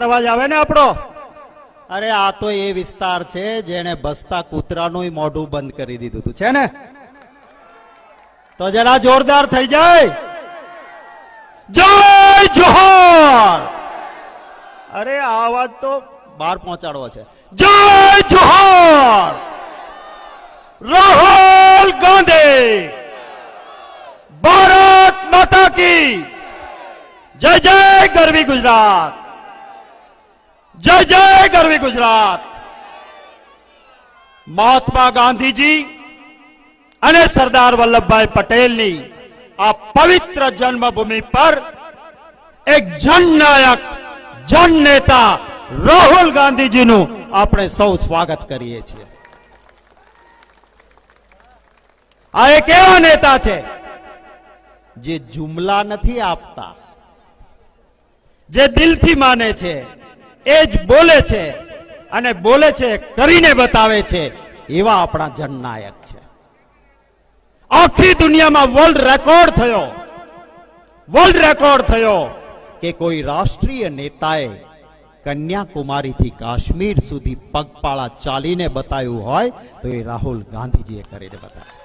અવાજ આવે ને આપણો? અરે, આ તો એ વિસ્તાર છે જેને બસતા કૂતરાનું મોઢું બંધ કરી દીધું છે ને? તો જરા જોરદાર થઈ જાય. જય જોહર! અરે, આ અવાજ તો બહાર પહોંચાડવો છે. જય જોહર! રાહુલ ગાંધી! ભારત માતા કી! જય જય ગરવી ગુજરાત! જય જય ગરવી ગુજરાત. મહાત્મા ગાંધીજી અને સરદાર વલ્લભભાઈ પટેલની આ પવિત્ર જન્મભૂમિ પર એક જનનાયક જન નેતા રાહુલ ગાંધીજીનું આપણે સૌ સ્વાગત કરીએ છીએ. આ એક એવા નેતા છે જે જુમલા નથી આપતા, જે દિલથી માને છે એ જ બોલે છે અને બોલે છે, કરીને બતાવે છે, એવા આપણા જનનાયક છે. આખી દુનિયામાં વર્લ્ડ રેકોર્ડ થયો. વર્લ્ડ રેકોર્ડ થયો કે કોઈ રાષ્ટ્રીય નેતાએ કન્યાકુમારીથી કાશ્મીર સુધી પગપાળા ચાલીને બતાવ્યું હોય તો એ રાહુલ ગાંધીજીએ કરીને બતાવ્યું.